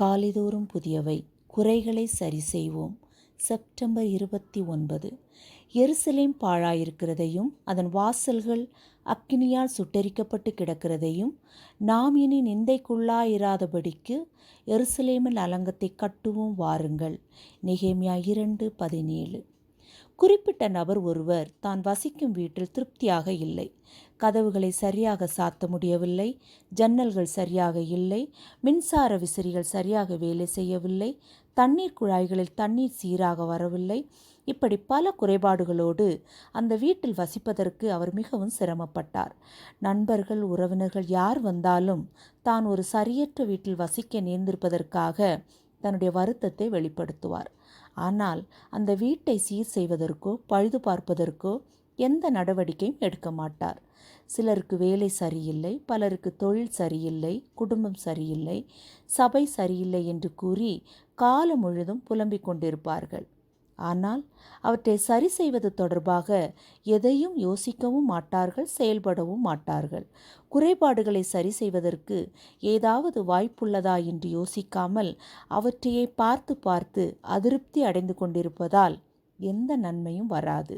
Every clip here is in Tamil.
காலைதோறும் புதியவை. குறைகளை சரி செய்வோம். செப்டம்பர் இருபத்தி ஒன்பது. எருசலேம் பாழாயிருக்கிறதையும் அதன் வாசல்கள் அக்கினியால் சுட்டரிக்கப்பட்டு கிடக்கிறதையும் நாம் இனி நிந்தைக்குள்ளாயிராதபடிக்கு எருசலேமில் அலங்கத்தை கட்டுவோம் வாருங்கள். நிகேமியா இரண்டு பதினேழு. குறிப்பிட்ட நபர் ஒருவர் தான் வசிக்கும் வீட்டில் திருப்தியாக இல்லை. கதவுகளை சரியாக சாத்த முடியவில்லை. ஜன்னல்கள் சரியாக இல்லை. மின்சார விசிறிகள் சரியாக வேலை செய்யவில்லை. தண்ணீர் குழாய்களில் தண்ணீர் சீராக வரவில்லை. இப்படி பல குறைபாடுகளோடு அந்த வீட்டில் வசிப்பதற்கு அவர் மிகவும் சிரமப்பட்டார். நண்பர்கள் உறவினர்கள் யார் வந்தாலும் தான் ஒரு சரியற்ற வீட்டில் வசிக்க நேர்ந்திருப்பதற்காக தன்னுடைய வருத்தத்தை வெளிப்படுத்துவார். ஆனால் அந்த வீட்டை சீர் செய்வதற்கோ பழுது பார்ப்பதற்கோ எந்த நடவடிக்கையும் எடுக்க மாட்டார். சிலருக்கு வேலை சரியில்லை பலருக்கு தொழில் சரியில்லை குடும்பம் சரியில்லை சபை சரியில்லை என்று கூறி காலம் முழுதும் புலம்பிக் கொண்டிருப்பார்கள். ஆனால் அவற்றை சரி செய்வது தொடர்பாக எதையும் யோசிக்கவும் மாட்டார்கள் செயல்படவும் மாட்டார்கள். குறைபாடுகளை சரி செய்வதற்கு ஏதாவது வாய்ப்புள்ளதா என்று யோசிக்காமல் அவற்றையே பார்த்து பார்த்து அதிருப்தி அடைந்து கொண்டிருப்பதால் எந்த நன்மையும் வராது.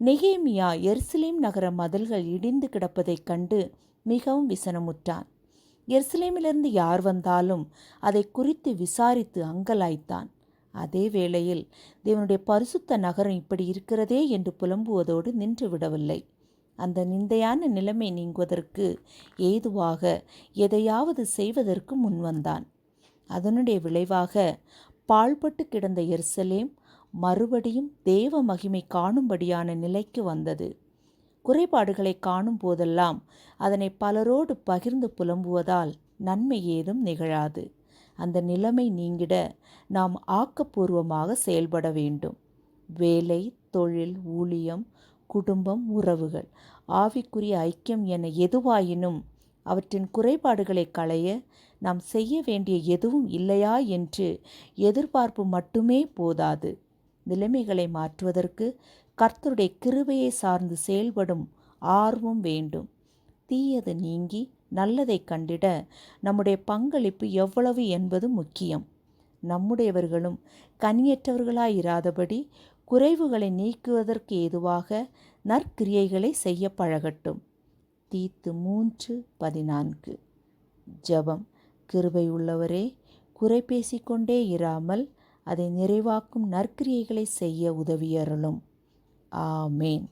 நெகேமியா எருசலேம் நகர மதல்கள் இடிந்து கிடப்பதைக் கண்டு மிகவும் விசனமுற்றான். எருசலேமிலிருந்து யார் வந்தாலும் அதை குறித்து விசாரித்து அங்கலாய்த்தான். அதே வேளையில் தேவனுடைய பரிசுத்த நகரம் இப்படி இருக்கிறதே என்று புலம்புவதோடு நின்று விடவில்லை. அந்த நிந்தையான நிலைமை நீங்குவதற்கு ஏதுவாக எதையாவது செய்வதற்கு முன்வந்தான் அதனுடைய விளைவாக பாழ்பட்டு கிடந்த எருசலேம் மறுபடியும் தேவ மகிமை காணும்படியான நிலைக்கு வந்தது. குறைபாடுகளை காணும் போதெல்லாம் அதனை பலரோடு பகிர்ந்து புலம்புவதால் நன்மை ஏதும் நிகழாது. அந்த நிலைமை நீங்கிட நாம் ஆக்கப்பூர்வமாக செயல்பட வேண்டும். வேலை தொழில் ஊழியம் குடும்பம் உறவுகள். ஆவிக்குரிய ஐக்கியம் என எதுவாயினும் அவற்றின் குறைபாடுகளை களைய நாம் செய்ய வேண்டிய எதுவும் இல்லையா என்று எதிர்பார்ப்பு மட்டுமே போதாது. நிலைமைகளை மாற்றுவதற்கு கர்த்தருடைய கிருபையை சார்ந்து செயல்படும் ஆர்வம் வேண்டும். தீயது நீங்கி நல்லதை கண்டிட நம்முடைய பங்களிப்பு எவ்வளவு என்பது முக்கியம். நம்முடையவர்களும் கனியற்றவர்களாயிராதபடி குறைவுகளை நீக்குவதற்கு ஏதுவாக நற்கிரியைகளை செய்ய பழகட்டும். தீத்து மூன்று பதினான்கு. ஜபம். கிருபை உள்ளவரே குறை பேசிக்கொண்டே இராமல் அதை நிறைவாக்கும் நற்கிரியைகளை செய்ய உதவியருளும். ஆமேன்.